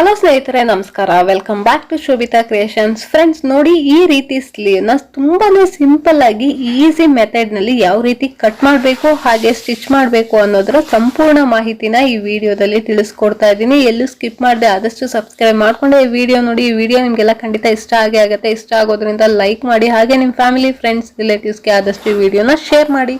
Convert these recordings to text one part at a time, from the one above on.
Hello ಸ್ನೇಹಿತರೆ, ನಮಸ್ಕಾರ. Welcome back to Shobhita creations friends ನೋಡಿ ಈ ರೀತಿ ಸ್ಲೀವ್ನ ತುಂಬಾನೇ ಸಿಂಪಲ್ ಆಗಿ ಈಸಿ ಮೆಥಡ್ನಲ್ಲಿ ಯಾವ ರೀತಿ ಕಟ್ ಮಾಡಬೇಕು, ಹಾಗೆ ಸ್ಟಿಚ್ ಮಾಡಬೇಕು ಅನ್ನೋದರ ಸಂಪೂರ್ಣ ಮಾಹಿತಿನ ಈ ವಿಡಿಯೋದಲ್ಲಿ ತಿಳಿಸ್ಕೊಡ್ತಾ ಇದ್ದೀನಿ. ಎಲ್ಲೂ ಸ್ಕಿಪ್ ಮಾಡಿದೆ ಆದಷ್ಟು ಸಬ್ಸ್ಕ್ರೈಬ್ ಮಾಡ್ಕೊಂಡೆ. ಈ ವಿಡಿಯೋ ನೋಡಿ, ಈ ವಿಡಿಯೋ ನಿಮಗೆಲ್ಲ ಖಂಡಿತ ಇಷ್ಟ ಆಗೇ ಆಗುತ್ತೆ. ಇಷ್ಟ ಆಗೋದ್ರಿಂದ ಲೈಕ್ ಮಾಡಿ, ಹಾಗೆ ನಿಮ್ಮ ಫ್ಯಾಮಿಲಿ ಫ್ರೆಂಡ್ಸ್ ರಿಲೇಟಿವ್ಸ್ಗೆ ಆದಷ್ಟು ಈ ವಿಡಿಯೋನ ಶೇರ್ ಮಾಡಿ.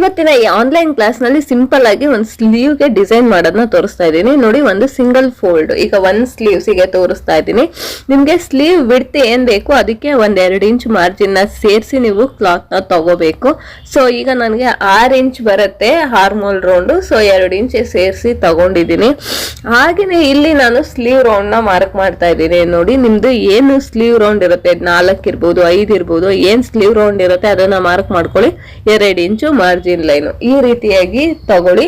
ಇವತ್ತಿನ ಈ ಆನ್ಲೈನ್ ಕ್ಲಾಸ್ನಲ್ಲಿ ಸಿಂಪಲ್ ಆಗಿ ಒಂದು ಸ್ಲೀವ್ಗೆ ಡಿಸೈನ್ ಮಾಡೋದನ್ನ ತೋರಿಸ್ತಾ ಇದ್ದೀನಿ. ನೋಡಿ, ಒಂದು ಸಿಂಗಲ್ ಫೋಲ್ಡ್ ಈಗ ಒಂದ್ ಸ್ಲೀವ್ಸ್ಗೆ ತೋರಿಸ್ತಾ ಇದ್ದೀನಿ. ನಿಮ್ಗೆ ಸ್ಲೀವ್ ಬಿಡ್ತಿ ಏನ್ ಬೇಕು ಅದಕ್ಕೆ ಒಂದ್ ಎರಡು ಇಂಚ್ ಮಾರ್ಜಿನ್ನ ಸೇರಿಸಿ ನೀವು ಕ್ಲಾತ್ನ ತಗೋಬೇಕು. ಸೊ ಈಗ ನನಗೆ ಆರ್ ಇಂಚ್ ಬರುತ್ತೆ ಹಾರ್ಮೋಲ್ ರೌಂಡ್ ಸೊ ಎರಡು ಇಂಚ್ ಸೇರಿಸಿ ತಗೊಂಡಿದ್ದೀನಿ. ಹಾಗೆಯೇ ಇಲ್ಲಿ ನಾನು ಸ್ಲೀವ್ ರೌಂಡ್ನ ಮಾರ್ಕ್ ಮಾಡ್ತಾ ಇದ್ದೀನಿ. ನೋಡಿ, ನಿಮ್ದು ಏನು ಸ್ಲೀವ್ ರೌಂಡ್ ಇರುತ್ತೆ? ನಾಲ್ಕು ಇರ್ಬೋದು, ಐದು ಇರ್ಬೋದು, ಏನ್ ಸ್ಲೀವ್ ರೌಂಡ್ ಇರುತ್ತೆ ಅದನ್ನ ಮಾರ್ಕ್ ಮಾಡ್ಕೊಳ್ಳಿ. ಎರಡು ಇಂಚು ಮಾರ್ಜಿನ್ ಲೈನ್ ಈ ರೀತಿಯಾಗಿ ತಗೊಳ್ಳಿ.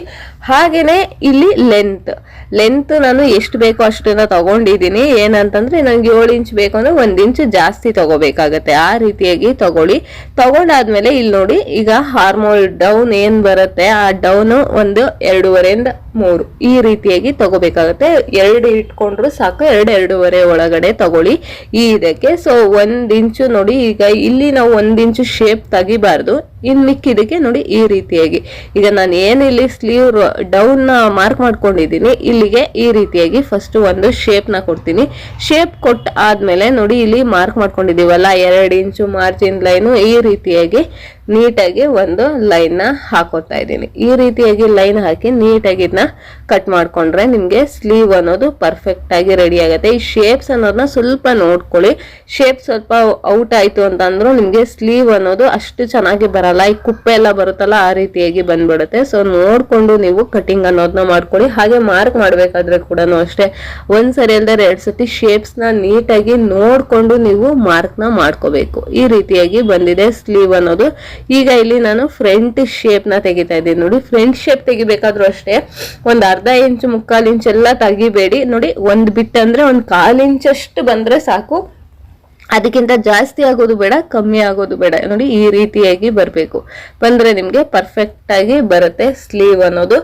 ಹಾಗೇನೆ ಇಲ್ಲಿ ಲೆಂತ್ ಲೆಂತ್ ನಾನು ಎಷ್ಟು ಬೇಕೋ ಅಷ್ಟನ್ನ ತಗೊಂಡಿದ್ದೀನಿ. ಏನಂತಂದ್ರೆ ನನಗೆ ಏಳು ಇಂಚ್ ಬೇಕು ಅಂದ್ರೆ ಒಂದ್ ಇಂಚ್ ಜಾಸ್ತಿ ತಗೋಬೇಕಾಗತ್ತೆ. ಆ ರೀತಿಯಾಗಿ ತಗೊಳ್ಳಿ. ತಗೊಂಡಾದ್ಮೇಲೆ ಇಲ್ಲಿ ನೋಡಿ, ಈಗ ಹಾರ್ಮೋಲ್ ಡೌನ್ ಏನು ಬರುತ್ತೆ? ಆ ಡೌನ್ ಒಂದು ಎರಡೂವರೆಯಿಂದ ಮೂರು. ಈ ರೀತಿಯಾಗಿ ತಗೋಬೇಕಾಗತ್ತೆ. ಎರಡು ಇಟ್ಕೊಂಡ್ರು ಸಾಕು. ಎರಡು ಎರಡೂವರೆ ಒಳಗಡೆ ತಗೊಳ್ಳಿ. ಈ ಇದಕ್ಕೆ. ಸೊ ಒಂದು ಇಂಚು ನೋಡಿ, ಈಗ ಇಲ್ಲಿ ನಾವು ಒಂದ್ ಇಂಚು ಶೇಪ್ ತೆಗಿಬಾರ್ದು. ಇನ್ನು ಮಿಕ್ಕಿದಕ್ಕೆ ನೋಡಿ ಈ ರೀತಿಯಾಗಿ. ಈಗ ನಾನು ಏನಿಲ್ಲಿ ಸ್ಲೀವ್ ಡೌನ್ ಮಾರ್ಕ್ ಮಾಡ್ಕೊಂಡಿದ್ದೀನಿ. ಇಲ್ಲಿಗೆ ಈ ರೀತಿಯಾಗಿ ಫಸ್ಟ್ ಒಂದು ಶೇಪ್ನ ಕೊಡ್ತೀನಿ. ಶೇಪ್ ಕೊಟ್ಟ ಆದ್ಮೇಲೆ ನೋಡಿ, ಇಲ್ಲಿ ಮಾರ್ಕ್ ಮಾಡ್ಕೊಂಡಿದೀವಲ್ಲ ಎರಡು ಇಂಚು ಮಾರ್ಜಿನ್ ಲೈನು ಈ ರೀತಿಯಾಗಿ ನೀಟಾಗಿ ಒಂದು ಲೈನ್ನ ಹಾಕೋತಾ ಇದ್ದೀನಿ. ಈ ರೀತಿಯಾಗಿ ಲೈನ್ ಹಾಕಿ ನೀಟಾಗಿ ಇದನ್ನ ಕಟ್ ಮಾಡಿಕೊಂಡ್ರೆ ನಿಮಗೆ ಸ್ಲೀವ್ ಅನ್ನೋದು ಪರ್ಫೆಕ್ಟ್ ಆಗಿ ರೆಡಿ ಆಗುತ್ತೆ. ಈ ಶೇಪ್ಸ್ ಅನ್ನೋದನ್ನ ಸ್ವಲ್ಪ ನೋಡ್ಕೊಳ್ಳಿ. ಶೇಪ್ ಸ್ವಲ್ಪ ಔಟ್ ಆಯಿತು ಅಂತಂದ್ರು ನಿಮಗೆ ಸ್ಲೀವ್ ಅನ್ನೋದು ಅಷ್ಟು ಚೆನ್ನಾಗಿ ಬರಲ್ಲ. ಈ ಕುಪ್ಪೆ ಎಲ್ಲ ಬರುತ್ತಲ್ಲ, ಆ ರೀತಿಯಾಗಿ ಬಂದ್ಬಿಡುತ್ತೆ. ಸೊ ನೋಡಿಕೊಂಡು ನೀವು ಕಟಿಂಗ್ ಅನ್ನೋದನ್ನ ಮಾಡ್ಕೊಳ್ಳಿ. ಹಾಗೆ ಮಾರ್ಕ್ ಮಾಡಬೇಕಾದ್ರೆ ಕೂಡ ಅಷ್ಟೇ. ಒಂದು ಸರಿ ಅಲ್ಲದೆ ಎರಡು ಸತಿ ಶೇಪ್ಸ್ನ ನೀಟಾಗಿ ನೋಡಿಕೊಂಡು ನೀವು ಮಾರ್ಕ್ನ ಮಾಡ್ಕೋಬೇಕು. ಈ ರೀತಿಯಾಗಿ ಬಂದಿದೆ ಸ್ಲೀವ್ ಅನ್ನೋದು. ಈಗ ಇಲ್ಲಿ ನಾನು ಫ್ರಂಟ್ ಶೇಪ್ನ ತೆಗಿತಾ ಇದ್ದೀನಿ. ನೋಡಿ ಫ್ರಂಟ್ ಶೇಪ್ ತೆಗಿಬೇಕಾದ್ರೂ ಅಷ್ಟೇ, ಒಂದು ಅರ್ಧ ಇಂಚು, ಮುಕ್ಕಾಲ್ ಇಂಚ್ ಎಲ್ಲ ತೆಗಿಬೇಡಿ. ನೋಡಿ, ಒಂದು ಬಿಟ್ ಅಂದ್ರೆ ಒಂದ್ ಕಾಲ್ ಇಂಚ್ ಅಷ್ಟು ಬಂದ್ರೆ ಸಾಕು. ಅದಕ್ಕಿಂತ ಜಾಸ್ತಿ ಆಗೋದು ಬೇಡ, ಕಮ್ಮಿ ಆಗೋದು ಬೇಡ. ನೋಡಿ, ಈ ರೀತಿಯಾಗಿ ಬರಬೇಕು. ಬಂದ್ರೆ ನಿಮಗೆ ಪರ್ಫೆಕ್ಟ್ ಆಗಿ ಬರುತ್ತೆ ಸ್ಲೀವ್ ಅನ್ನೋದು.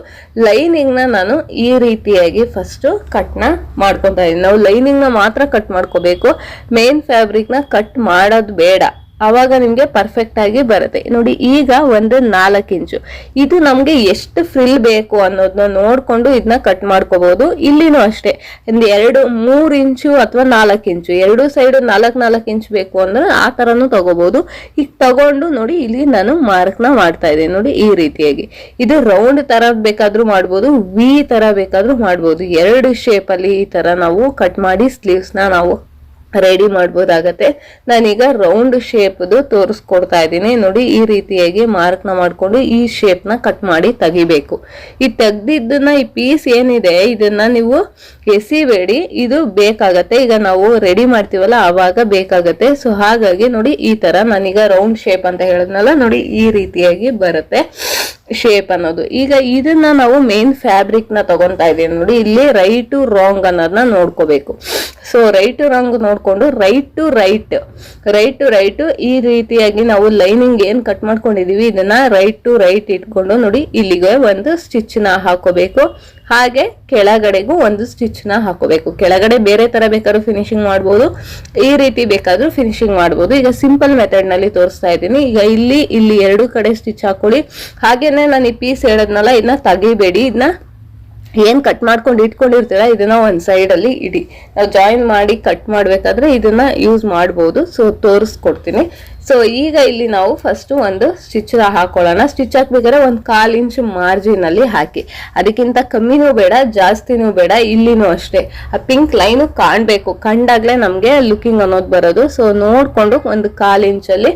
ಲೈನಿಂಗ್ನ ನಾನು ಈ ರೀತಿಯಾಗಿ ಫಸ್ಟ್ ಕಟ್ನ ಮಾಡ್ಕೊತಾ ಇದ್ದೀನಿ. ನಾವು ಲೈನಿಂಗ್ನ ಮಾತ್ರ ಕಟ್ ಮಾಡ್ಕೋಬೇಕು. ಮೇನ್ ಫ್ಯಾಬ್ರಿಕ್ನ ಕಟ್ ಮಾಡೋದು ಬೇಡ. ಅವಾಗ ನಿಮ್ಗೆ ಪರ್ಫೆಕ್ಟ್ ಆಗಿ ಬರುತ್ತೆ. ನೋಡಿ, ಈಗ ಒಂದು ನಾಲ್ಕು ಇಂಚು. ಇದು ನಮ್ಗೆ ಎಷ್ಟು ಫ್ರಿಲ್ ಬೇಕು ಅನ್ನೋದನ್ನ ನೋಡ್ಕೊಂಡು ಇದನ್ನ ಕಟ್ ಮಾಡ್ಕೋಬಹುದು ಇಲ್ಲಿನೂ ಅಷ್ಟೇ. ಒಂದು ಎರಡು, ಮೂರು ಇಂಚು ಅಥವಾ ನಾಲ್ಕು ಇಂಚು. ಎರಡು ಸೈಡ್ ನಾಲ್ಕು ನಾಲ್ಕು ಇಂಚು ಬೇಕು ಅಂದ್ರೆ ಆ ತರನು ತಗೋಬಹುದು ಈಗ ತಗೊಂಡು ನೋಡಿ, ಇಲ್ಲಿ ನಾನು ಮಾರ್ಕ್ನ ಮಾಡ್ತಾ ಇದ್ದೀನಿ. ನೋಡಿ, ಈ ರೀತಿಯಾಗಿ. ಇದು ರೌಂಡ್ ತರ ಬೇಕಾದ್ರೂ ಮಾಡ್ಬೋದು ವಿ ತರ ಬೇಕಾದ್ರೂ ಮಾಡ್ಬೋದು. ಎರಡು ಅಲ್ಲಿ ಈ ತರ ನಾವು ಕಟ್ ಮಾಡಿ ಸ್ಲೀವ್ಸ್ನ ನಾವು ರೆಡಿ ಮಾಡ್ಬೋದಾಗತ್ತೆ. ನಾನೀಗ ರೌಂಡ್ ಶೇಪ್ದು ತೋರಿಸ್ಕೊಡ್ತಾ ಇದ್ದೀನಿ. ನೋಡಿ, ಈ ರೀತಿಯಾಗಿ ಮಾರ್ಕ್ನ ಮಾಡಿಕೊಂಡು ಈ ಶೇಪ್ನ ಕಟ್ ಮಾಡಿ ತೆಗಿಬೇಕು. ಈ ತೆಗ್ದಿದ್ದನ್ನ ಈ ಪೀಸ್ ಏನಿದೆ, ಇದನ್ನ ನೀವು ಎಸಿಬೇಡಿ. ಇದು ಬೇಕಾಗತ್ತೆ. ಈಗ ನಾವು ರೆಡಿ ಮಾಡ್ತೀವಲ್ಲ, ಆವಾಗ ಬೇಕಾಗತ್ತೆ. ಸೊ ಹಾಗಾಗಿ ನೋಡಿ, ಈ ತರ ನಾನೀಗ ರೌಂಡ್ ಶೇಪ್ ಅಂತ ಹೇಳಿದ್ನಲ್ಲ, ನೋಡಿ, ಈ ರೀತಿಯಾಗಿ ಬರುತ್ತೆ ಶೇಪ್ ಅನ್ನೋದು. ಈಗ ಇದನ್ನ ನಾವು ಮೇನ್ ಫ್ಯಾಬ್ರಿಕ್ನ ತಗೊಂತಾ ನೋಡಿ, ಇಲ್ಲಿ ರೈಟ್ ರಾಂಗ್ ಅನ್ನೋದನ್ನ ನೋಡ್ಕೋಬೇಕು. ಸೊ ರೈಟ್ ರಾಂಗ್ ನೋಡಿಕೊಂಡು right to right right to right ಈ ರೀತಿಯಾಗಿ ನಾವು ಲೈನಿಂಗ್ ಏನು ಕಟ್ ಮಾಡ್ಕೊಂಡಿದೀವಿ, ಇದನ್ನ ರೈಟ್ ಟು ರೈಟ್ ಇಟ್ಕೊಂಡು ನೋಡಿ, ಇಲ್ಲಿಗೆ ಒಂದು ಸ್ಟಿಚ್ನ ಹಾಕೋಬೇಕು. ಹಾಗೆ ಕೆಳಗಡೆಗೂ ಒಂದು ಸ್ಟಿಚ್ನ ಹಾಕೋಬೇಕು. ಕೆಳಗಡೆ ಬೇರೆ ತರ ಬೇಕಾದ್ರೂ ಫಿನಿಶಿಂಗ್ ಮಾಡ್ಬೋದು. ಈ ರೀತಿ ಬೇಕಾದರೂ ಫಿನಿಶಿಂಗ್ ಮಾಡ್ಬೋದು. ಈಗ ಸಿಂಪಲ್ ಮೆಥಡ್ನಲ್ಲಿ ತೋರಿಸ್ತಾ ಇದ್ದೀನಿ. ಈಗ ಇಲ್ಲಿ ಇಲ್ಲಿ ಎರಡು ಕಡೆ ಸ್ಟಿಚ್ ಹಾಕೊಳ್ಳಿ. ಹಾಗೇನೆ ನಾನು ಈ ಪೀಸ್ ಹೇಳದ್ನಲ್ಲ, ಇದನ್ನ ತೆಗಿಬೇಡಿ. ಇದನ್ನ ಏನ್ ಕಟ್ ಮಾಡ್ಕೊಂಡು ಇಟ್ಕೊಂಡಿರ್ತೀರ, ಇದನ್ನ ಒಂದ್ ಸೈಡ್ ಅಲ್ಲಿ ಇಡಿ. ನಾವು ಜಾಯಿನ್ ಮಾಡಿ ಕಟ್ ಮಾಡ್ಬೇಕಾದ್ರೆ ಇದನ್ನ ಯೂಸ್ ಮಾಡ್ಬೋದು. ಸೊ ತೋರಿಸ್ಕೊಡ್ತೀನಿ. ಸೊ ಈಗ ಇಲ್ಲಿ ನಾವು ಫಸ್ಟ್ ಒಂದು ಸ್ಟಿಚ್ ಹಾಕೊಳ್ಳೋಣ. ಸ್ಟಿಚ್ ಹಾಕ್ಬೇಕಾದ್ರೆ ಒಂದು ಕಾಲು ಇಂಚ್ ಮಾರ್ಜಿನ್ ಅಲ್ಲಿ ಹಾಕಿ. ಅದಕ್ಕಿಂತ ಕಮ್ಮಿನೂ ಬೇಡ, ಜಾಸ್ತಿನೂ ಬೇಡ, ಇಲ್ಲಿನೂ ಅಷ್ಟೇ. ಆ ಪಿಂಕ್ ಲೈನು ಕಾಣಬೇಕು. ಕಂಡಾಗಲೇ ನಮಗೆ ಲುಕಿಂಗ್ ಅನ್ನೋದು ಬರೋದು. ಸೊ ನೋಡ್ಕೊಂಡು ಒಂದು ಕಾಲು ಇಂಚಲ್ಲಿ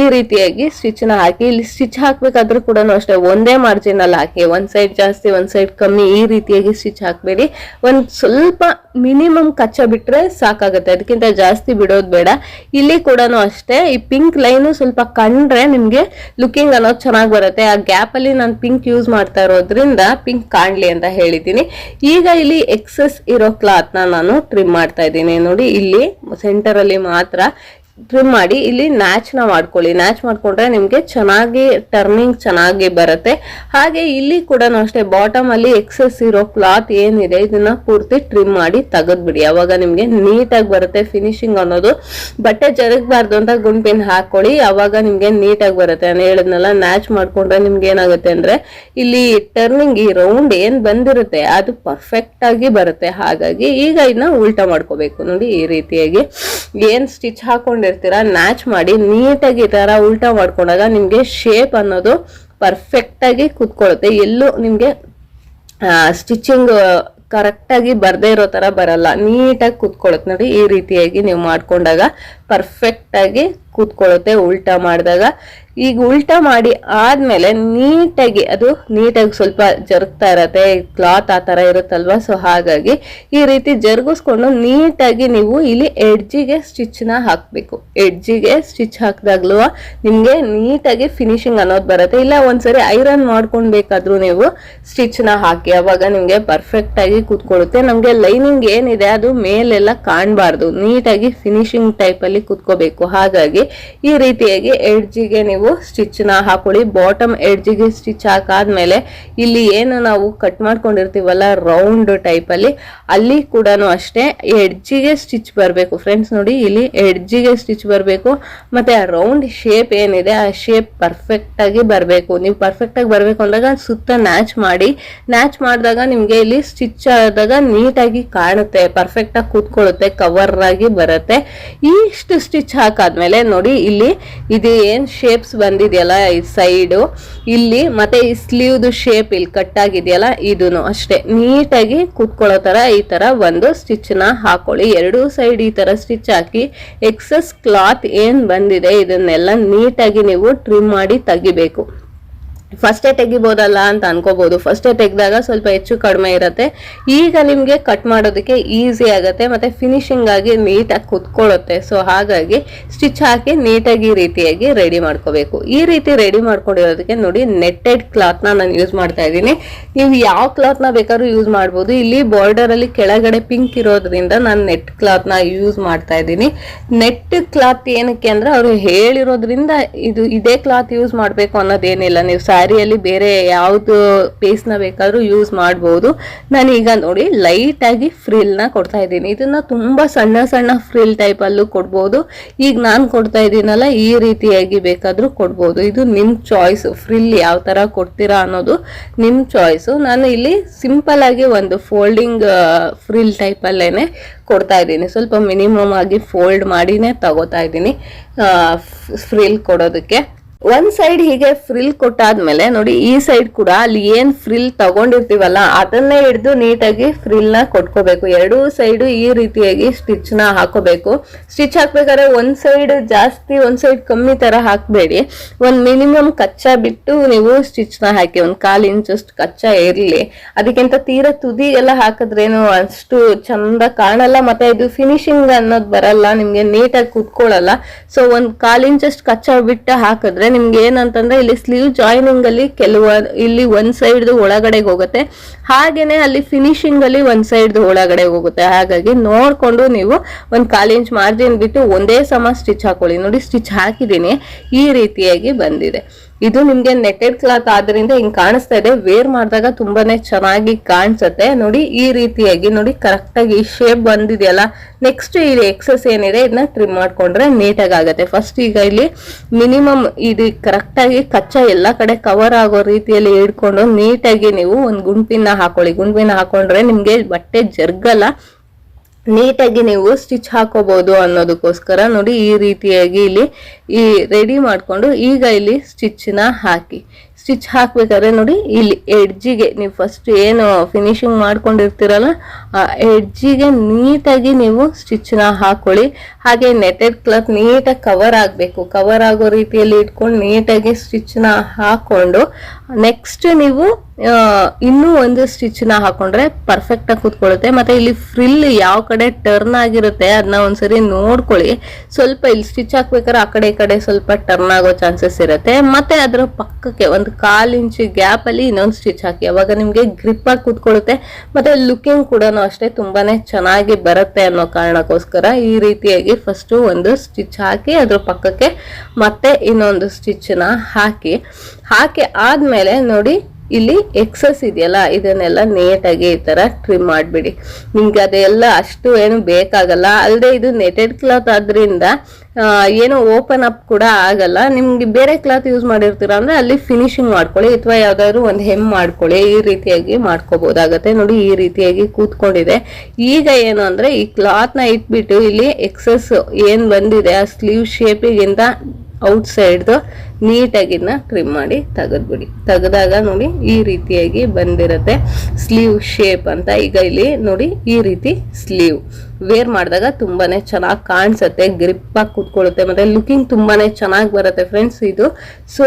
ಈ ರೀತಿಯಾಗಿ ಸ್ಟಿಚ್ನ ಹಾಕಿ. ಇಲ್ಲಿ ಸ್ಟಿಚ್ ಹಾಕಬೇಕಾದ್ರೂ ಕೂಡ ಅಷ್ಟೇ. ಒಂದೇ ಮಾರ್ಜಿನ್ ಅಲ್ಲಿ ಹಾಕಿ. ಒಂದು ಸೈಡ್ ಜಾಸ್ತಿ ಒಂದು ಸೈಡ್ ಕಮ್ಮಿ ಈ ರೀತಿಯಾಗಿ ಸ್ಟಿಚ್ ಹಾಕಬೇಡಿ. ಒಂದು ಸ್ವಲ್ಪ ಮಿನಿಮಮ್ ಕಚ್ಚ ಬಿಟ್ಟರೆ ಸಾಕಾಗುತ್ತೆ. ಅದಕ್ಕಿಂತ ಜಾಸ್ತಿ ಬಿಡೋದು ಬೇಡ. ಇಲ್ಲಿ ಕೂಡ ಅಷ್ಟೇ. ಈ ಪಿಂಕ್ ಲೈನು ಸ್ವಲ್ಪ ಕಂಡ್ರೆ ನಿಮ್ಗೆ ಲುಕಿಂಗ್ ಅನ್ನೋದು ಚೆನ್ನಾಗಿ ಬರುತ್ತೆ. ಆ ಗ್ಯಾಪ್ ಅಲ್ಲಿ ನಾನು ಪಿಂಕ್ ಯೂಸ್ ಮಾಡ್ತಾ ಇರೋದ್ರಿಂದ ಪಿಂಕ್ ಕಾಣ್ಲಿ ಅಂತ ಹೇಳಿದ್ದೀನಿ. ಈಗ ಇಲ್ಲಿ ಎಕ್ಸಸ್ ಇರೋ ಕ್ಲಾತ್ನ ನಾನು ಟ್ರಿಮ್ ಮಾಡ್ತಾ ಇದ್ದೀನಿ. ನೋಡಿ, ಇಲ್ಲಿ ಸೆಂಟರ್ ಅಲ್ಲಿ ಮಾತ್ರ ಟ್ರಿಮ್ ಮಾಡಿ, ಇಲ್ಲಿ ನ್ಯಾಚ್ನ ಮಾಡ್ಕೊಳ್ಳಿ. ನ್ಯಾಚ್ ಮಾಡ್ಕೊಂಡ್ರೆ ನಿಮಗೆ ಚೆನ್ನಾಗಿ ಟರ್ನಿಂಗ್ ಚೆನ್ನಾಗಿ ಬರುತ್ತೆ. ಹಾಗೆ ಇಲ್ಲಿ ಕೂಡ ಅಷ್ಟೇ ಬಾಟಮ್ ಅಲ್ಲಿ ಎಕ್ಸಸ್ ಇರೋ ಕ್ಲಾತ್ ಏನಿದೆ, ಇದನ್ನ ಪೂರ್ತಿ ಟ್ರಿಮ್ ಮಾಡಿ ತೆಗೆದ್ಬಿಡಿ. ಅವಾಗ ನಿಮಗೆ ನೀಟಾಗಿ ಬರುತ್ತೆ ಫಿನಿಶಿಂಗ್ ಅನ್ನೋದು. ಬಟ್ಟೆ ಜರಗಬಾರ್ದು ಅಂತ ಗುಂಪಿನ ಹಾಕೊಳ್ಳಿ. ಅವಾಗ ನಿಮಗೆ ನೀಟಾಗಿ ಬರುತ್ತೆ. ನಾನು ಹೇಳಿದ್ನಲ್ಲ ನ್ಯಾಚ್ ಮಾಡ್ಕೊಂಡ್ರೆ ನಿಮ್ಗೆ ಏನಾಗುತ್ತೆ ಅಂದ್ರೆ, ಇಲ್ಲಿ ಟರ್ನಿಂಗ್ ಈ ರೌಂಡ್ ಏನ್ ಬಂದಿರುತ್ತೆ, ಅದು ಪರ್ಫೆಕ್ಟ್ ಆಗಿ ಬರುತ್ತೆ. ಹಾಗಾಗಿ ಈಗ ಇದನ್ನ ಉಲ್ಟಾ ಮಾಡ್ಕೋಬೇಕು. ನೋಡಿ ಈ ರೀತಿಯಾಗಿ ಏನ್ ಸ್ಟಿಚ್ ಹಾಕೊಂಡಿರ್ತೀರಾ ನ್ಯಾಚ್ ಮಾಡಿ ನೀಟಾಗಿ ಈ ಥರ ಉಲ್ಟಾ ಮಾಡ್ಕೊಂಡಾಗ ನಿಮಗೆ ಶೇಪ್ ಅನ್ನೋದು ಪರ್ಫೆಕ್ಟಾಗಿ ಕುತ್ಕೊಳ್ಳುತ್ತೆ ಎಲ್ಲೂ ನಿಮಗೆ ಸ್ಟಿಚಿಂಗ್ ಕರೆಕ್ಟಾಗಿ ಬರದೇ ಇರೋ ಥರ ಬರಲ್ಲ. ನೀಟಾಗಿ ಕುತ್ಕೊಳ್ಳುತ್ತೆ ನೋಡಿ, ಈ ರೀತಿಯಾಗಿ ನೀವು ಮಾಡ್ಕೊಂಡಾಗ ಪರ್ಫೆಕ್ಟ್ ಆಗಿ ಕೂತ್ಕೊಳ್ಳುತ್ತೆ, ಉಲ್ಟಾ ಮಾಡಿದಾಗ. ಈಗ ಉಲ್ಟಾ ಮಾಡಿ ಆದ್ಮೇಲೆ ನೀಟಾಗಿ, ಅದು ನೀಟಾಗಿ ಸ್ವಲ್ಪ ಜರುಗ್ತಾ ಇರತ್ತೆ ಕ್ಲಾತ್ ಆ ಥರ ಇರುತ್ತಲ್ವಾ? ಸೊ ಹಾಗಾಗಿ ಈ ರೀತಿ ಜರುಗಿಸ್ಕೊಂಡು ನೀಟಾಗಿ ನೀವು ಇಲ್ಲಿ ಎಡ್ಜಿಗೆ ಸ್ಟಿಚ್ ಹಾಕಬೇಕು. ಎಡ್ಜಿಗೆ ಸ್ಟಿಚ್ ಹಾಕಿದಾಗ್ಲೂ ನಿಮಗೆ ನೀಟಾಗಿ ಫಿನಿಶಿಂಗ್ ಅನ್ನೋದು ಬರುತ್ತೆ. ಇಲ್ಲ, ಒಂದ್ಸರಿ ಐರನ್ ಮಾಡ್ಕೊಳ್ಬೇಕಾದ್ರೂ ನೀವು ಸ್ಟಿಚ್ನ ಹಾಕಿ, ಅವಾಗ ನಿಮಗೆ ಪರ್ಫೆಕ್ಟ್ ಆಗಿ ಕೂತ್ಕೊಳ್ಳುತ್ತೆ. ನಮಗೆ ಲೈನಿಂಗ್ ಏನಿದೆ, ಅದು ಮೇಲೆಲ್ಲ ಕಾಣಬಾರ್ದು. ನೀಟಾಗಿ ಫಿನಿಶಿಂಗ್ ಟೈಪ್ ಅಲ್ಲಿ ಕೂತ್ಕೋಬೇಕು. ಹಾಗಾಗಿ ಈ ರೀತಿಯಾಗಿ ಎಡ್ಜಿಗೆ ನೀವು ಸ್ಟಿಚ್ನ ಹಾಕೊಳ್ಳಿ. ಬಾಟಮ್ ಎಡ್ಜಿಗೆ ಸ್ಟಿಚ್ ಹಾಕಾದ್ಮೇಲೆ ಇಲ್ಲಿ ಏನು ನಾವು ಕಟ್ ಮಾಡ್ಕೊಂಡಿರ್ತೀವಲ್ಲ ರೌಂಡ್ ಟೈಪ್ ಅಲ್ಲಿ ಕೂಡ ಅಷ್ಟೇ ಎಡ್ಜಿಗೆ ಸ್ಟಿಚ್ ಬರಬೇಕು. ಫ್ರೆಂಡ್ಸ್ ನೋಡಿ, ಇಲ್ಲಿ ಎಡ್ಜಿಗೆ ಸ್ಟಿಚ್ ಬರಬೇಕು, ಮತ್ತೆ ಆ ರೌಂಡ್ ಶೇಪ್ ಏನಿದೆ, ಆ ಶೇಪ್ ಪರ್ಫೆಕ್ಟ್ ಆಗಿ ಬರಬೇಕು. ನೀವು ಪರ್ಫೆಕ್ಟ್ ಆಗಿ ಬರಬೇಕು ಅಂದಾಗ ಸುತ್ತ ನ್ಯಾಚ್ ಮಾಡಿ. ನ್ಯಾಚ್ ಮಾಡಿದಾಗ ನಿಮಗೆ ಇಲ್ಲಿ ಸ್ಟಿಚ್ ಆದಾಗ ನೀಟಾಗಿ ಕಾಣುತ್ತೆ ಪರ್ಫೆಕ್ಟ್ ಆಗಿ ಕೂತ್ಕೊಳ್ಳುತ್ತೆ ಕವರ್ ಆಗಿ ಬರುತ್ತೆ. ಇಷ್ಟು ಸ್ಟಿಚ್ ಹಾಕಾದ್ಮೇಲೆ ಇಲ್ಲಿ ಇದು ಏನ್ ಶೇಪ್ಸ್ ಬಂದಿದೆಯಲ್ಲ, ಈ ಸೈಡು ಇಲ್ಲಿ ಮತ್ತೆ ಈ ಸ್ಲೀವ್ದು ಶೇಪ್ ಇಲ್ಲಿ ಕಟ್ ಆಗಿದೆಯಲ್ಲ ಇದೂ ಅಷ್ಟೇ. ನೀಟಾಗಿ ಕೂತ್ಕೊಳ್ಳೋ ತರ ಈ ತರ ಒಂದು ಸ್ಟಿಚ್ನ ಹಾಕೊಳ್ಳಿ. ಎರಡೂ ಸೈಡ್ ಈ ತರ ಸ್ಟಿಚ್ ಹಾಕಿ ಎಕ್ಸಸ್ ಕ್ಲಾತ್ ಏನ್ ಬಂದಿದೆ, ಇದನ್ನೆಲ್ಲ ನೀಟಾಗಿ ನೀವು ಟ್ರಿಮ್ ಮಾಡಿ ತೆಗಿಬೇಕು. ಫಸ್ಟೇ ತೆಗಿಬೋದಲ್ಲ ಅಂತ ಅನ್ಕೋಬಹುದು ಫಸ್ಟೇ ತೆಗೆದಾಗ ಸ್ವಲ್ಪ ಹೆಚ್ಚು ಕಡಿಮೆ ಇರುತ್ತೆ. ಈಗ ನಿಮಗೆ ಕಟ್ ಮಾಡೋದಕ್ಕೆ ಈಸಿ ಆಗುತ್ತೆ, ಮತ್ತೆ ಫಿನಿಶಿಂಗ್ ಆಗಿ ನೀಟಾಗಿ ಕುತ್ಕೊಳ್ಳುತ್ತೆ. ಸೊ ಹಾಗಾಗಿ ಸ್ಟಿಚ್ ಹಾಕಿ ನೀಟಾಗಿ ಈ ರೀತಿಯಾಗಿ ರೆಡಿ ಮಾಡ್ಕೋಬೇಕು. ಈ ರೀತಿ ರೆಡಿ ಮಾಡ್ಕೊಂಡಿರೋದಕ್ಕೆ ನೋಡಿ ನೆಟ್ಟೆಡ್ ಕ್ಲಾತ್ನ ನಾನು ಯೂಸ್ ಮಾಡ್ತಾ ಇದ್ದೀನಿ. ನೀವು ಯಾವ ಕ್ಲಾತ್ನ ಬೇಕಾದ್ರೂ ಯೂಸ್ ಮಾಡ್ಬೋದು. ಇಲ್ಲಿ ಬಾರ್ಡರ್ ಅಲ್ಲಿ ಕೆಳಗಡೆ ಪಿಂಕ್ ಇರೋದ್ರಿಂದ ನಾನು ನೆಟ್ ಕ್ಲಾತ್ನ ಯೂಸ್ ಮಾಡ್ತಾ ಇದ್ದೀನಿ. ನೆಟ್ ಕ್ಲಾತ್ ಏನಕ್ಕೆ ಅಂದ್ರೆ ಅವರು ಹೇಳಿರೋದ್ರಿಂದ ಇದು ಇದೇ ಕ್ಲಾತ್ ಯೂಸ್ ಮಾಡಬೇಕು ಅನ್ನೋದೇನಿಲ್ಲ. ನೀವು ಸ್ಯಾರಿಯಲ್ಲಿ ಬೇರೆ ಯಾವುದು ಪೇಸ್ನ ಬೇಕಾದರೂ ಯೂಸ್ ಮಾಡ್ಬೋದು. ನಾನೀಗ ನೋಡಿ ಲೈಟಾಗಿ ಫ್ರಿಲ್ನ ಕೊಡ್ತಾ ಇದ್ದೀನಿ. ಇದನ್ನ ತುಂಬ ಸಣ್ಣ ಸಣ್ಣ ಫ್ರಿಲ್ ಟೈಪಲ್ಲೂ ಕೊಡ್ಬೋದು. ಈಗ ನಾನು ಕೊಡ್ತಾ ಇದ್ದೀನಲ್ಲ, ಈ ರೀತಿಯಾಗಿ ಬೇಕಾದರೂ ಕೊಡ್ಬೋದು. ಇದು ನಿಮ್ಮ ಚಾಯ್ಸ್ ಫ್ರಿಲ್ ಯಾವ ಥರ ಕೊಡ್ತೀರಾ ಅನ್ನೋದು ನಿಮ್ಮ ಚಾಯ್ಸು ನಾನು ಇಲ್ಲಿ ಸಿಂಪಲ್ ಒಂದು ಫೋಲ್ಡಿಂಗ್ ಫ್ರಿಲ್ ಟೈಪಲ್ಲೇ ಕೊಡ್ತಾ ಇದ್ದೀನಿ. ಸ್ವಲ್ಪ ಮಿನಿಮಮ್ ಆಗಿ ಫೋಲ್ಡ್ ಮಾಡಿನೇ ತಗೋತಾ ಇದ್ದೀನಿ ಫ್ರಿಲ್ ಕೊಡೋದಕ್ಕೆ. ಒಂದ್ ಸೈಡ್ ಹೀಗೆ ಫ್ರಿಲ್ ಕೊಟ್ಟಾದ್ಮೇಲೆ ನೋಡಿ, ಈ ಸೈಡ್ ಕೂಡ ಅಲ್ಲಿ ಏನ್ ಫ್ರಿಲ್ ತಗೊಂಡಿರ್ತೀವಲ್ಲ, ಅದನ್ನೇ ಹಿಡಿದು ನೀಟಾಗಿ ಫ್ರಿಲ್ನ ಕೊಟ್ಕೋಬೇಕು. ಎರಡೂ ಸೈಡ್ ಈ ರೀತಿಯಾಗಿ ಸ್ಟಿಚ್ನ ಹಾಕೋಬೇಕು. ಸ್ಟಿಚ್ ಹಾಕ್ಬೇಕಾದ್ರೆ ಒಂದ್ ಸೈಡ್ ಜಾಸ್ತಿ, ಒಂದ್ ಸೈಡ್ ಕಮ್ಮಿ ತರ ಹಾಕ್ಬೇಡಿ. ಒಂದ್ ಮಿನಿಮಮ್ ಕಚ್ಚಾ ಬಿಟ್ಟು ನೀವು ಸ್ಟಿಚ್ನ ಹಾಕಿ, ಒಂದ್ ಕಾಲ್ ಇಂಚಷ್ಟು ಕಚ್ಚಾ ಇರ್ಲಿ. ಅದಕ್ಕಿಂತ ತೀರ ತುದಿ ಎಲ್ಲ ಹಾಕಿದ್ರೇನು ಅಷ್ಟು ಚಂದ ಕಾಣಲ್ಲ, ಮತ್ತೆ ಇದು ಫಿನಿಶಿಂಗ್ ಅನ್ನೋದು ಬರಲ್ಲ, ನಿಮ್ಗೆ ನೀಟಾಗಿ ಕುತ್ಕೊಳ್ಳಲ್ಲ. ಸೊ ಒಂದ್ ಕಾಲ್ ಇಂಚಷ್ಟು ಕಚ್ಚಾ ಬಿಟ್ಟು ಹಾಕಿದ್ರೆ ನಿಮ್ಗೆ ಏನಂತಂದ್ರೆ ಇಲ್ಲಿ ಸ್ಲೀವ್ ಜಾಯಿನಿಂಗ್ ಅಲ್ಲಿ ಕೆಲವು, ಇಲ್ಲಿ ಒಂದ್ ಸೈಡ್ ಒಳಗಡೆಗೆ ಹೋಗುತ್ತೆ. ಹಾಗೇನೆ ಅಲ್ಲಿ ಫಿನಿಶಿಂಗ್ ಅಲ್ಲಿ ಒಂದ್ ಸೈಡ್ ಒಳಗಡೆ ಹೋಗುತ್ತೆ. ಹಾಗಾಗಿ ನೋಡ್ಕೊಂಡು ನೀವು ಒಂದ್ ಕಾಲು ಇಂಚ್ ಮಾರ್ಜಿನ್ ಬಿಟ್ಟು ಒಂದೇ ಸಮ ಸ್ಟಿಚ್ ಹಾಕೊಳ್ಳಿ. ನೋಡಿ ಸ್ಟಿಚ್ ಹಾಕಿದ್ದೀನಿ. ಈ ರೀತಿಯಾಗಿ ಬಂದಿದೆ. ಇದು ನಿಮ್ಗೆ ನೆಟೆಡ್ ಕ್ಲಾತ್ ಆದ್ರಿಂದ ಹಿಂಗ್ ಕಾಣಿಸ್ತಾ ಇದೆ. ವೇರ್ ಮಾಡಿದಾಗ ತುಂಬಾನೇ ಚೆನ್ನಾಗಿ ಕಾಣಿಸುತ್ತೆ. ನೋಡಿ, ಈ ರೀತಿಯಾಗಿ ನೋಡಿ ಕರೆಕ್ಟ್ ಆಗಿ ಶೇಪ್ ಬಂದಿದೆಯಲ್ಲ. ನೆಕ್ಸ್ಟ್ ಇಲ್ಲಿ ಎಕ್ಸಸ್ ಏನಿದೆ ಇದನ್ನ ಟ್ರಿಮ್ ಮಾಡ್ಕೊಂಡ್ರೆ ನೀಟಾಗಿ ಆಗುತ್ತೆ ಫಸ್ಟ್ ಈಗ ಇಲ್ಲಿ ಮಿನಿಮಮ್ ಇದು ಕರೆಕ್ಟ್ ಆಗಿ ಕಚ್ಚಾ ಎಲ್ಲಾ ಕಡೆ ಕವರ್ ಆಗೋ ರೀತಿಯಲ್ಲಿ ಹಿಡ್ಕೊಂಡು ನೀಟಾಗಿ ನೀವು ಒಂದು ಗುಂಪಿನ ಹಾಕೊಳ್ಳಿ. ಗುಂಪಿನ ಹಾಕೊಂಡ್ರೆ ನಿಮ್ಗೆ ಬಟ್ಟೆ ಜರ್ಗಲ್ಲ. ನೀಟಾಗಿ ನೀವು ಸ್ಟಿಚ್ ಹಾಕೋಬಹುದು ಅನ್ನೋದಕ್ಕೋಸ್ಕರ ನೋಡಿ ಈ ರೀತಿಯಾಗಿ ಇಲ್ಲಿ ಈ ರೆಡಿ ಮಾಡ್ಕೊಂಡು ಈಗ ಇಲ್ಲಿ ಸ್ಟಿಚ್ನ ಹಾಕಿ. ಸ್ಟಿಚ್ ಹಾಕಬೇಕಾದ್ರೆ ನೋಡಿ, ಇಲ್ಲಿ ಎಡ್ಜಿಗೆ ನೀವು ಫಸ್ಟ್ ಏನು ಫಿನಿಶಿಂಗ್ ಮಾಡ್ಕೊಂಡಿರ್ತೀರಲ್ಲ, ಆ ಎಡ್ಜಿಗೆ ನೀಟಾಗಿ ನೀವು ಸ್ಟಿಚ್ನ ಹಾಕೊಳ್ಳಿ. ಹಾಗೆ ನೆಟೆಡ್ ಕ್ಲಾತ್ ನೀಟಾಗಿ ಕವರ್ ಆಗಬೇಕು. ಕವರ್ ಆಗೋ ರೀತಿಯಲ್ಲಿ ಇಟ್ಕೊಂಡು ನೀಟಾಗಿ ಸ್ಟಿಚ್ನ ಹಾಕ್ಕೊಂಡು ನೆಕ್ಸ್ಟ್ ನೀವು ಇನ್ನೂ ಒಂದು ಸ್ಟಿಚ್ನ ಹಾಕೊಂಡ್ರೆ ಪರ್ಫೆಕ್ಟ್ ಆಗಿ ಕೂತ್ಕೊಳ್ಳುತ್ತೆ. ಮತ್ತೆ ಇಲ್ಲಿ ಫ್ರಿಲ್ ಯಾವ ಕಡೆ ಟರ್ನ್ ಆಗಿರುತ್ತೆ ಅದನ್ನ ಒಂದ್ಸರಿ ನೋಡ್ಕೊಳ್ಳಿ. ಸ್ವಲ್ಪ ಇಲ್ಲಿ ಸ್ಟಿಚ್ ಹಾಕ್ಬೇಕಾದ್ರೆ ಆ ಕಡೆ ಈ ಕಡೆ ಸ್ವಲ್ಪ ಟರ್ನ್ ಆಗೋ ಚಾನ್ಸಸ್ ಇರುತ್ತೆ. ಮತ್ತೆ ಅದರ ಪಕ್ಕಕ್ಕೆ ಒಂದು ಒಂದು ಕಾಲು ಇಂಚು ಗ್ಯಾಪ್ ಅಲ್ಲಿ ಇನ್ನೊಂದು ಸ್ಟಿಚ್ ಹಾಕಿ. ಅವಾಗ ನಿಮಗೆ ಗ್ರಿಪ್ ಆಗಿ ಕೂತ್ಕೊಳ್ಳುತ್ತೆ. ಮತ್ತೆ ಲುಕಿಂಗ್ ಕೂಡ ಅಷ್ಟೇ ತುಂಬಾನೇ ಚೆನ್ನಾಗಿ ಬರುತ್ತೆ ಅನ್ನೋ ಕಾರಣಕ್ಕೋಸ್ಕರ ಈ ರೀತಿಯಾಗಿ ಫಸ್ಟ್ ಒಂದು ಸ್ಟಿಚ್ ಹಾಕಿ, ಅದ್ರ ಪಕ್ಕಕ್ಕೆ ಮತ್ತೆ ಇನ್ನೊಂದು ಸ್ಟಿಚ್ನ ಹಾಕಿ. ಹಾಕಿ ಆದ್ಮೇಲೆ ನೋಡಿ ಇಲ್ಲಿ ಎಕ್ಸಸ್ ಇದೆಯಲ್ಲ, ಇದನ್ನೆಲ್ಲ ನೀಟಾಗಿ ಈ ಥರ ಟ್ರಿಮ್ ಮಾಡಿಬಿಡಿ. ನಿಮ್ಗೆ ಅದೆಲ್ಲ ಅಷ್ಟು ಏನು ಬೇಕಾಗಲ್ಲ. ಅಲ್ಲದೆ ಇದು ನೆಟೆಡ್ ಕ್ಲಾತ್ ಆದ್ರಿಂದ ಏನು ಓಪನ್ ಅಪ್ ಕೂಡ ಆಗಲ್ಲ. ನಿಮ್ಗೆ ಬೇರೆ ಕ್ಲಾತ್ ಯೂಸ್ ಮಾಡಿರ್ತೀರ ಅಂದ್ರೆ ಅಲ್ಲಿ ಫಿನಿಶಿಂಗ್ ಮಾಡ್ಕೊಳ್ಳಿ, ಅಥವಾ ಯಾವ್ದಾದ್ರು ಒಂದು ಹೆಮ್ ಮಾಡ್ಕೊಳ್ಳಿ. ಈ ರೀತಿಯಾಗಿ ಮಾಡ್ಕೋಬಹುದಾಗತ್ತೆ ನೋಡಿ, ಈ ರೀತಿಯಾಗಿ ಕೂತ್ಕೊಂಡಿದೆ. ಈಗ ಏನು ಅಂದ್ರೆ ಈ ಕ್ಲಾತ್ನ ಇಟ್ಬಿಟ್ಟು ಇಲ್ಲಿ ಎಕ್ಸಸ್ ಏನ್ ಬಂದಿದೆ, ಆ ಸ್ಲೀವ್ ಶೇಪಿಗಿಂತ ಔಟ್ ಸೈಡ್ದು ನೀಟಾಗಿನ ಟ್ರಿಮ್ ಮಾಡಿ ತೆಗೆದ್ಬಿಡಿ. ತೆಗೆದಾಗ ನೋಡಿ ಈ ರೀತಿಯಾಗಿ ಬಂದಿರತ್ತೆ ಸ್ಲೀವ್ ಶೇಪ್ ಅಂತ. ಈಗ ಇಲ್ಲಿ ನೋಡಿ ಈ ರೀತಿ ಸ್ಲೀವ್ ವೇರ್ ಮಾಡಿದಾಗ ತುಂಬಾನೇ ಚೆನ್ನಾಗಿ ಕಾಣಿಸುತ್ತೆ ಗ್ರಿಪ್ ಆಗಿ ಕೂತ್ಕೊಳ್ಳುತ್ತೆ, ಮತ್ತೆ ಲುಕಿಂಗ್ ತುಂಬಾನೇ ಚೆನ್ನಾಗಿ ಬರುತ್ತೆ ಫ್ರೆಂಡ್ಸ್ ಇದು. ಸೊ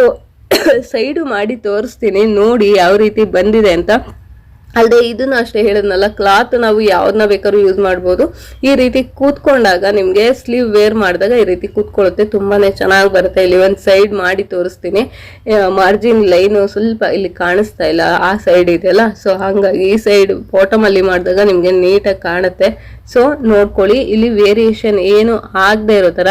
ಸೈಡು ಮಾಡಿ ತೋರಿಸ್ತೀನಿ, ನೋಡಿ ಯಾವ ರೀತಿ ಬಂದಿದೆ ಅಂತ. ಅಲ್ಲದೆ ಇದನ್ನ ಅಷ್ಟೇ ಹೇಳಿದ್ನಲ್ಲ ಕ್ಲಾತ್ ನಾವು ಯಾವ್ದನ್ನ ಬೇಕಾದ್ರೂ ಯೂಸ್ ಮಾಡ್ಬೋದು. ಈ ರೀತಿ ಕೂತ್ಕೊಂಡಾಗ ನಿಮಗೆ ಸ್ಲೀವ್ ವೇರ್ ಮಾಡಿದಾಗ ಈ ರೀತಿ ಕೂತ್ಕೊಳ್ಳುತ್ತೆ. ತುಂಬಾನೇ ಚೆನ್ನಾಗಿ ಬರುತ್ತೆ. ಇಲ್ಲಿ ಒಂದು ಸೈಡ್ ಮಾಡಿ ತೋರಿಸ್ತೀನಿ. ಮಾರ್ಜಿನ್ ಲೈನ್ ಸ್ವಲ್ಪ ಇಲ್ಲಿ ಕಾಣಿಸ್ತಾ ಇಲ್ಲ. ಆ ಸೈಡ್ ಇದೆಯಲ್ಲ? ಸೊ ಹಾಗಾಗಿ ಈ ಸೈಡ್ ಬಾಟಮ್ ಅಲ್ಲಿ ಮಾಡಿದಾಗ ನಿಮಗೆ ನೀಟಾಗಿ ಕಾಣುತ್ತೆ. ಸೊ ನೋಡ್ಕೊಳ್ಳಿ, ಇಲ್ಲಿ ವೇರಿಯೇಷನ್ ಏನು ಆಗದೆ ಇರೋ ಥರ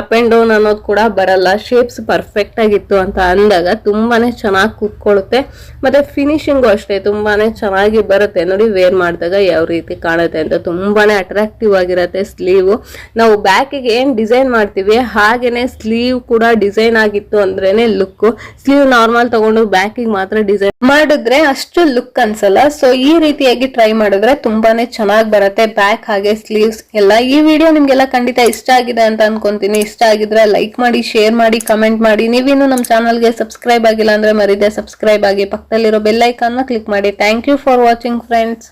ಅಪ್ ಆ್ಯಂಡ್ ಡೌನ್ ಅನ್ನೋದು ಕೂಡ ಬರಲ್ಲ. ಶೇಪ್ಸ್ ಪರ್ಫೆಕ್ಟ್ ಆಗಿತ್ತು ಅಂತ ಅಂದಾಗ ತುಂಬಾನೇ ಚೆನ್ನಾಗಿ ಕೂತ್ಕೊಳ್ಳುತ್ತೆ. ಮತ್ತೆ ಫಿನಿಶಿಂಗು ಅಷ್ಟೇ, ತುಂಬಾನೇ ಚೆನ್ನಾಗಿ ಬರುತ್ತೆ. ನೋಡಿ ವೇರ್ ಮಾಡಿದಾಗ ಯಾವ ರೀತಿ ಕಾಣುತ್ತೆ ಅಂತ ತುಂಬಾನೇ ಅಟ್ರಾಕ್ಟಿವ್ ಆಗಿರುತ್ತೆ ಸ್ಲೀವ್ ನಾವು ಬ್ಯಾಕಿಗೆ ಏನು ಡಿಸೈನ್ ಮಾಡ್ತೀವಿ ಹಾಗೆಯೇ ಸ್ಲೀವ್ ಕೂಡ ಡಿಸೈನ್ ಆಗಿತ್ತು ಅಂದ್ರೇನೆ ಲುಕ್ ಸ್ಲೀವ್ ನಾರ್ಮಲ್ ತಗೊಂಡು ಬ್ಯಾಕಿಗೆ ಮಾತ್ರ ಡಿಸೈನ್ ಮಾಡಿದ್ರೆ ಅಷ್ಟು ಲುಕ್ ಅನ್ಸಲ್ಲ. ಸೊ ಈ ರೀತಿಯಾಗಿ ಟ್ರೈ ಮಾಡಿದ್ರೆ ತುಂಬಾನೇ ಚೆನ್ನಾಗಿ ಬರುತ್ತೆ ಬ್ಯಾಕ್ ಹಾಗೆ. ಸ್ಲೀವ್ಸ್ ಎಲ್ಲ ಈ ವಿಡಿಯೋ ನಿಮ್ಗೆಲ್ಲ ಖಂಡಿತ ಇಷ್ಟ ಆಗಿದೆ ಅಂತ ಅನ್ಕೊಂತೀನಿ. ಇಷ್ಟ ಆಗಿದ್ರೆ ಲೈಕ್ ಮಾಡಿ ಶೇರ್ ಮಾಡಿ ಕಮೆಂಟ್ ಮಾಡಿ. ನೀವಿನ್ನು ನಮ್ಮ ಚಾನಲ್ಗೆ ಸಬ್ಸ್ಕ್ರೈಬ್ ಆಗಿಲ್ಲ ಅಂದ್ರೆ ಮರಿದೆ ಸಬ್ಸ್ಕ್ರೈಬ್ ಆಗಿ ಪಕ್ಕದಲ್ಲಿರೋ ಬೆಲ್ ಐಕಾನ್ನ ಕ್ಲಿಕ್ ಮಾಡಿ. Thank you for watching friends